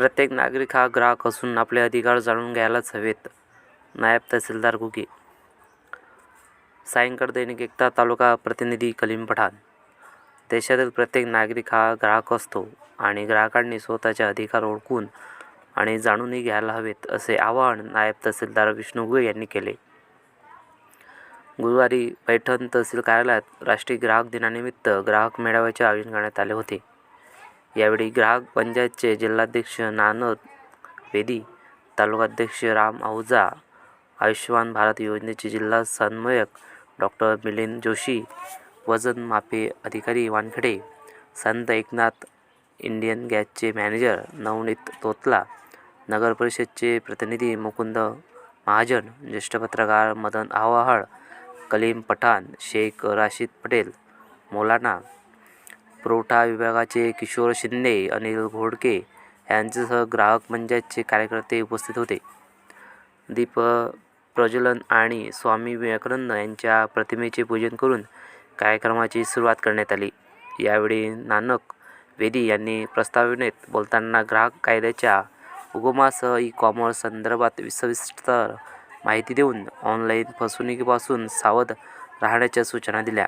प्रत्येक नागरिक हा ग्राहक असून आपले अधिकार जाणून घ्यायलाच हवेत. नायब तहसीलदार घुगे सायंकाळ दैनिक एकता तालुका प्रतिनिधी कलीम पठाण देशातील प्रत्येक नागरिक हा ग्राहक असतो आणि ग्राहकांनी स्वतःचे अधिकार ओळखून आणि जाणूनही घ्यायला हवेत, असे आवाहन नायब तहसीलदार विष्णू घुगे यांनी केले. गुरुवारी पैठण तहसील कार्यालयात राष्ट्रीय ग्राहक दिनानिमित्त ग्राहक मेळाव्याचे आयोजन करण्यात आले होते. यावेळी ग्राहक पंचायतचे जिल्हाध्यक्ष नानद वेदी, तालुकाध्यक्ष राम आहुजा, आयुष्यमान भारत योजनेचे जिल्हा समन्वयक डॉ. मिलिंद जोशी, वजन मापे अधिकारी वानखेडे, संत एकनाथ इंडियन गॅसचे मॅनेजर नवनीत तोतला, नगर परिषदचे प्रतिनिधी मुकुंद महाजन, ज्येष्ठ पत्रकार मदन आव्हाड, कलीम पठाण, शेख राशिद पटेल, मौलाना, पुरवठा विभागाचे किशोर शिंदे, अनिल घोडके यांच्यासह ग्राहक मंचाचे कार्यकर्ते उपस्थित होते. दीपप्रज्वलन आणि स्वामी विवेकानंद यांच्या प्रतिमेचे पूजन करून कार्यक्रमाची सुरुवात करण्यात आली. यावेळी नानक वेदी यांनी प्रस्तावनेत बोलताना ग्राहक कायद्याच्या उगमासह ई-कॉमर्स संदर्भात सविस्तर माहिती देऊन ऑनलाईन फसवणुकीपासून सावध राहण्याच्या सूचना दिल्या.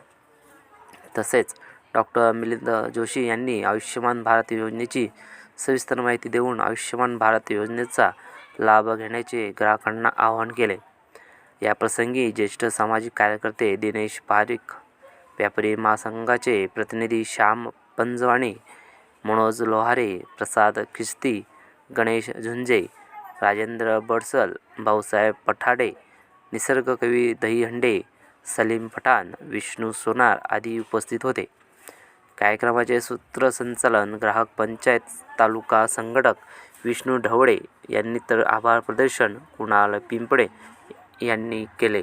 तसेच डॉक्टर मिलिंद जोशी यांनी आयुष्यमान भारत योजनेची सविस्तर माहिती देऊन आयुष्यमान भारत योजनेचा लाभ घेण्याचे ग्राहकांना आवाहन केले. याप्रसंगी ज्येष्ठ सामाजिक कार्यकर्ते दिनेश पारिक व्यापारी महासंघाचे प्रतिनिधी श्याम पंजवाणी, मनोज लोहारे, प्रसाद खिस्ती, गणेश झुंजे, राजेंद्र बडसल, भाऊसाहेब पठाडे, निसर्गकवी दहीहंडे, सलीम पठाण, विष्णू सोनार आदी उपस्थित होते. कार्यक्रमाचे सूत्रसंचालन ग्राहक पंचायत तालुका संघटक विष्णू ढवळे यांनी तर आभार प्रदर्शन कुणाल पिंपळे यांनी केले.